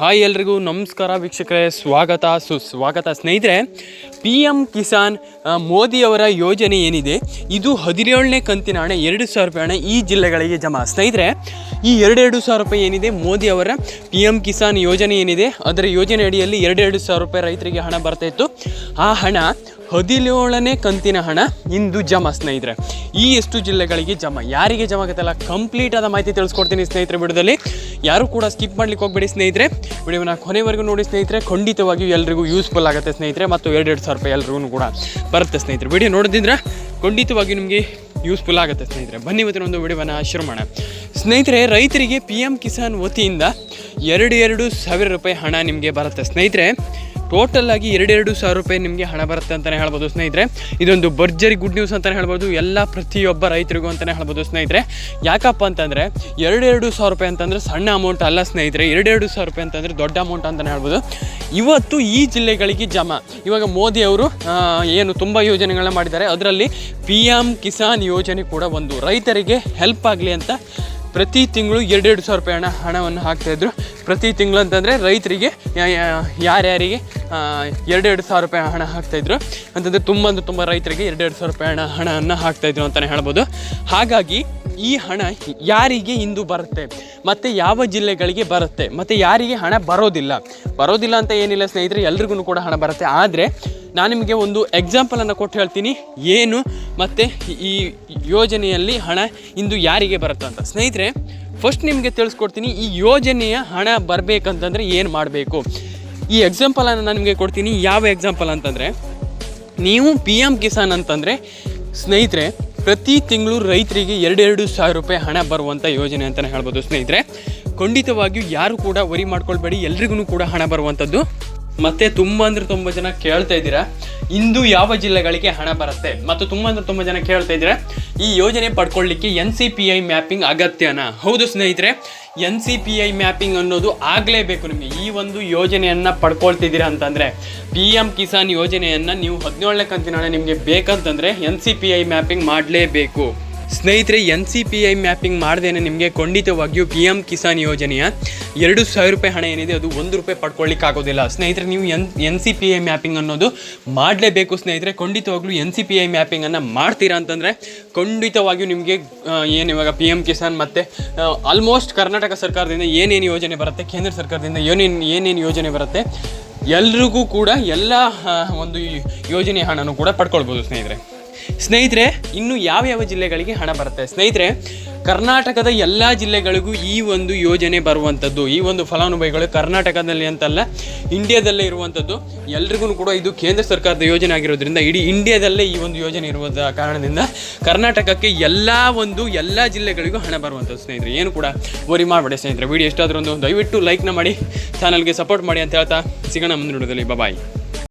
Hi ಎಲ್ರಿಗೂ ನಮಸ್ಕಾರ ವೀಕ್ಷಕರೇ, ಸ್ವಾಗತ ಸುಸ್ವಾಗತ ಸ್ನೇಹಿತರೆ. ಪಿ ಎಂ ಕಿಸಾನ್ ಮೋದಿಯವರ ಯೋಜನೆ ಏನಿದೆ? ಇದು ಹದಿನೇಳನೇ ಕಂತಿನ ಹಣ, ಎರಡು ಸಾವಿರ ರೂಪಾಯಿ ಹಣ ಈ ಜಿಲ್ಲೆಗಳಿಗೆ ಜಮಾ. ಸ್ನೇಹಿತರೆ, ಈ ಎರಡೆರಡು ಸಾವಿರ ರೂಪಾಯಿ ಏನಿದೆ? ಮೋದಿ ಅವರ ಪಿ ಎಂ ಕಿಸಾನ್ ಯೋಜನೆ ಏನಿದೆ? ಅದರ ಯೋಜನೆ ಅಡಿಯಲ್ಲಿ ಎರಡೆರಡು ಸಾವಿರ ರೂಪಾಯಿ ರೈತರಿಗೆ ಹಣ ಬರ್ತಾ ಇತ್ತು. ಆ ಹಣ ಹದಿನೇಳನೇ ಕಂತಿನ ಹಣ ಇಂದು ಜಮಾ, ಸ್ನೇಹಿತರೆ. ಈ ಎಷ್ಟು ಜಿಲ್ಲೆಗಳಿಗೆ ಜಮಾ? ಯಾರಿಗೆ ಜಮಾ ಆಗುತ್ತಲ್ಲ? ಕಂಪ್ಲೀಟ್ ಆದ ಮಾಹಿತಿ ತಿಳಿಸ್ಕೊಡ್ತೀನಿ ಸ್ನೇಹಿತರೆ ವಿಡಿಯೋದಲ್ಲಿ. ಯಾರು ಕೂಡ ಸ್ಕಿಪ್ ಮಾಡ್ಲಿಕ್ಕೆ ಹೋಗ್ಬೇಡಿ ಸ್ನೇಹಿತರೆ. ವಿಡಿಯೋನ ಕೊನೆವರೆಗೂ ನೋಡಿ ಸ್ನೇಹಿತರೆ. ಖಂಡಿತವಾಗಿಯೂ ಎಲ್ರಿಗೂ ಯೂಸ್ಫುಲ್ ಆಗುತ್ತೆ ಸ್ನೇಹಿತರೆ ಮತ್ತು ಎರಡೆರಡು ಸಾವಿರ ರೂಪಾಯಿ ಎಲ್ರಿಗೂ ಕೂಡ ಬರುತ್ತೆ ಸ್ನೇಹಿತರೆ. ವಿಡಿಯೋ ನೋಡಿದ್ರೆ ಖಂಡಿತವಾಗಿ ನಿಮಗೆ ಯೂಸ್ಫುಲ್ ಆಗುತ್ತೆ ಸ್ನೇಹಿತರೆ. ಬನ್ನಿ ಮತ್ತೆ ಒಂದು ವಿಡಿಯೋವನ್ನು ಶುರು ಮಾಡೋಣ. ಸ್ನೇಹಿತರೆ, ರೈತರಿಗೆ ಪಿ ಕಿಸಾನ್ ವತಿಯಿಂದ ಎರಡು ಎರಡು ಸಾವಿರ ರೂಪಾಯಿ ಹಣ ನಿಮಗೆ ಬರುತ್ತೆ ಸ್ನೇಹಿತರೆ. ಟೋಟಲ್ ಆಗಿ ಎರಡೆರಡು ಸಾವಿರ ರೂಪಾಯಿ ನಿಮಗೆ ಹಣ ಬರುತ್ತೆ ಅಂತಲೇ ಹೇಳ್ಬೋದು ಸ್ನೇಹಿತರೆ. ಇದೊಂದು ಭರ್ಜರಿ ಗುಡ್ ನ್ಯೂಸ್ ಅಂತಲೇ ಹೇಳ್ಬೋದು. ಎಲ್ಲ ಪ್ರತಿಯೊಬ್ಬ ರೈತರಿಗೂ ಅಂತಲೇ ಹೇಳ್ಬೋದು ಸ್ನೇಹಿತರೆ. ಯಾಕಪ್ಪ ಅಂತಂದರೆ ಎರಡೆರಡು ಸಾವಿರ ರೂಪಾಯಿ ಅಂತಂದರೆ ಸಣ್ಣ ಅಮೌಂಟ್ ಅಲ್ಲ ಸ್ನೇಹಿತರೆ. ಎರಡೆರಡು ಸಾವಿರ ರೂಪಾಯಿ ಅಂತಂದರೆ ದೊಡ್ಡ ಅಮೌಂಟ್ ಅಂತಲೇ ಹೇಳ್ಬೋದು. ಇವತ್ತು ಈ ಜಿಲ್ಲೆಗಳಿಗೆ ಜಮಾ. ಇವಾಗ ಮೋದಿ ಅವರು ಏನು ತುಂಬ ಯೋಜನೆಗಳನ್ನ ಮಾಡಿದ್ದಾರೆ. ಅದರಲ್ಲಿ ಪಿ ಎಂ ಕಿಸಾನ್ ಯೋಜನೆ ಕೂಡ ಒಂದು. ರೈತರಿಗೆ ಹೆಲ್ಪ್ ಆಗಲಿ ಅಂತ ಪ್ರತಿ ತಿಂಗಳು ಎರಡೆರಡು ಸಾವಿರ ರೂಪಾಯಿ ಹಣ ಹಣವನ್ನು ಹಾಕ್ತಾಯಿದ್ರು ಪ್ರತಿ ತಿಂಗಳು ಅಂತಂದರೆ ರೈತರಿಗೆ ಯಾರ್ಯಾರಿಗೆ ಎರಡೆರಡು ಸಾವಿರ ರೂಪಾಯಿ ಹಣ ಹಾಕ್ತಾಯಿದ್ರು ಅಂತಂದರೆ ತುಂಬ ಅಂದರೆ ತುಂಬ ರೈತರಿಗೆ ಎರಡೆರಡು ಸಾವಿರ ರೂಪಾಯಿ ಹಣ ಹಣವನ್ನು ಹಾಕ್ತಾಯಿದ್ರು ಅಂತಲೇ ಹೇಳ್ಬೋದು. ಹಾಗಾಗಿ ಈ ಹಣ ಯಾರಿಗೆ ಇಂದು ಬರುತ್ತೆ? ಮತ್ತು ಯಾವ ಜಿಲ್ಲೆಗಳಿಗೆ ಬರುತ್ತೆ? ಮತ್ತು ಯಾರಿಗೆ ಹಣ ಬರೋದಿಲ್ಲ? ಬರೋದಿಲ್ಲ ಅಂತ ಏನಿಲ್ಲ ಸ್ನೇಹಿತರೆ, ಎಲ್ರಿಗೂ ಕೂಡ ಹಣ ಬರುತ್ತೆ. ಆದರೆ ನಾನು ನಿಮಗೆ ಒಂದು ಎಕ್ಸಾಂಪಲನ್ನು ಕೊಟ್ಟು ಹೇಳ್ತೀನಿ. ಏನು ಮತ್ತು ಈ ಯೋಜನೆಯಲ್ಲಿ ಹಣ ಇಂದು ಯಾರಿಗೆ ಬರುತ್ತೆ ಅಂತ. ಸ್ನೇಹಿತರೆ ಫಸ್ಟ್ ನಿಮಗೆ ತಿಳಿಸ್ಕೊಡ್ತೀನಿ ಈ ಯೋಜನೆಯ ಹಣ ಬರಬೇಕಂತಂದರೆ ಏನು ಮಾಡಬೇಕು? ಈ ಎಕ್ಸಾಂಪಲನ್ನು ನಾನು ನಿಮಗೆ ಕೊಡ್ತೀನಿ. ಯಾವ ಎಕ್ಸಾಂಪಲ್ ಅಂತಂದರೆ, ನೀವು ಪಿ ಎಂ ಕಿಸಾನ್ ಅಂತಂದರೆ, ಸ್ನೇಹಿತರೆ, ಪ್ರತಿ ತಿಂಗಳು ರೈತರಿಗೆ ಎರಡೆರಡು ಸಾವಿರ ರೂಪಾಯಿ ಹಣ ಬರುವಂಥ ಯೋಜನೆ ಅಂತಲೇ ಹೇಳ್ಬೋದು ಸ್ನೇಹಿತರೆ. ಖಂಡಿತವಾಗಿಯೂ ಯಾರು ಕೂಡ ವರಿ ಮಾಡ್ಕೊಳ್ಬೇಡಿ. ಎಲ್ರಿಗೂ ಕೂಡ ಹಣ ಬರುವಂಥದ್ದು ಮತ್ತೆ ತುಂಬ ಅಂದ್ರೆ ತುಂಬ ಜನ ಕೇಳ್ತಾ ಇದ್ದೀರಾ. ಇಂದು ಯಾವ ಜಿಲ್ಲೆಗಳಿಗೆ ಹಣ ಬರುತ್ತೆ? ಮತ್ತು ತುಂಬ ಅಂದ್ರೆ ತುಂಬ ಜನ ಕೇಳ್ತಾ ಇದ್ದೀರಾ, ಈ ಯೋಜನೆ ಪಡ್ಕೊಳ್ಳಿಕ್ಕೆ N C P I mapping ಅಗತ್ಯನಾ? ಹೌದು ಸ್ನೇಹಿತರೆ N C P I mapping ಅನ್ನೋದು ಆಗಲೇಬೇಕು ನಿಮಗೆ. ಈ ಒಂದು ಯೋಜನೆಯನ್ನು ಪಡ್ಕೊಳ್ತಿದ್ದೀರಾ ಅಂತಂದರೆ ಪಿ ಎಂ ಕಿಸಾನ್ ಯೋಜನೆಯನ್ನು ನೀವು ಹದಿನೇಳನೇ ಕಂತಿನ ನಿಮಗೆ ಬೇಕಂತಂದರೆ N C P I mapping ಮಾಡಲೇಬೇಕು. ಸ್ನೇಹಿತರೆ, N C P I mapping ಮಾಡ್ದೇನೆ ನಿಮಗೆ ಖಂಡಿತವಾಗಿಯೂ ಪಿ ಎಂ ಕಿಸಾನ್ ಯೋಜನೆಯ ಎರಡು ಸಾವಿರ ರೂಪಾಯಿ ಹಣ ಏನಿದೆ ಅದು ಒಂದು ರೂಪಾಯಿ ಪಡ್ಕೊಳ್ಳಿಕ್ಕೆ ಆಗೋದಿಲ್ಲ ಸ್ನೇಹಿತರೆ, ನೀವು N N C P I mapping ಅನ್ನೋದು ಮಾಡಲೇಬೇಕು ಸ್ನೇಹಿತರೆ. ಖಂಡಿತವಾಗ್ಲೂ ಎನ್ ಸಿ ಪಿ ಐ ಮ್ಯಾಪಿಂಗನ್ನು ಮಾಡ್ತೀರಾ ಅಂತಂದರೆ ಖಂಡಿತವಾಗಿಯೂ ನಿಮಗೆ ಏನು ಇವಾಗ ಪಿ ಎಂ ಕಿಸಾನ್ ಮತ್ತು ಆಲ್ಮೋಸ್ಟ್ ಕರ್ನಾಟಕ ಸರ್ಕಾರದಿಂದ ಏನೇನು ಯೋಜನೆ ಬರುತ್ತೆ, ಕೇಂದ್ರ ಸರ್ಕಾರದಿಂದ ಏನೇನು ಏನೇನು ಯೋಜನೆ ಬರುತ್ತೆ, ಎಲ್ರಿಗೂ ಕೂಡ ಎಲ್ಲ ಒಂದು ಯೋಜನೆ ಹಣನೂ ಕೂಡ ಪಡ್ಕೊಳ್ಬೋದು ಸ್ನೇಹಿತರೆ. ಸ್ನೇಹಿತರೆ, ಇನ್ನು ಯಾವ ಯಾವ ಜಿಲ್ಲೆಗಳಿಗೆ ಹಣ ಬರುತ್ತೆ? ಸ್ನೇಹಿತರೆ, ಕರ್ನಾಟಕದ ಎಲ್ಲ ಜಿಲ್ಲೆಗಳಿಗೂ ಈ ಒಂದು ಯೋಜನೆ ಬರುವಂಥದ್ದು, ಈ ಒಂದು ಫಲಾನುಭವಿಗಳು ಕರ್ನಾಟಕದಲ್ಲಿ ಅಂತಲ್ಲ, ಇಂಡಿಯಾದಲ್ಲೇ ಇರುವಂಥದ್ದು. ಎಲ್ರಿಗೂ ಕೂಡ ಇದು ಕೇಂದ್ರ ಸರ್ಕಾರದ ಯೋಜನೆ ಆಗಿರೋದ್ರಿಂದ, ಇಡೀ ಇಂಡಿಯಾದಲ್ಲೇ ಈ ಒಂದು ಯೋಜನೆ ಇರುವುದ ಕಾರಣದಿಂದ ಕರ್ನಾಟಕಕ್ಕೆ ಎಲ್ಲ ಒಂದು, ಎಲ್ಲ ಜಿಲ್ಲೆಗಳಿಗೂ ಹಣ ಬರುವಂಥದ್ದು ಸ್ನೇಹಿತರೆ. ಏನು ಕೂಡ ವರಿ ಮಾಡಬೇಡಿ ಸ್ನೇಹಿತರೆ. ವಿಡಿಯೋ ಎಷ್ಟಾದರೂ ಒಂದು ದಯವಿಟ್ಟು ಲೈಕ್ನ ಮಾಡಿ ಚಾನಲ್ಗೆ ಸಪೋರ್ಟ್ ಮಾಡಿ ಅಂತ ಹೇಳ್ತಾ ಸಿಗೋಣ ಮುಂದಿನ ವಿಡಿಯೋದಲ್ಲಿ. ಬಾಯ್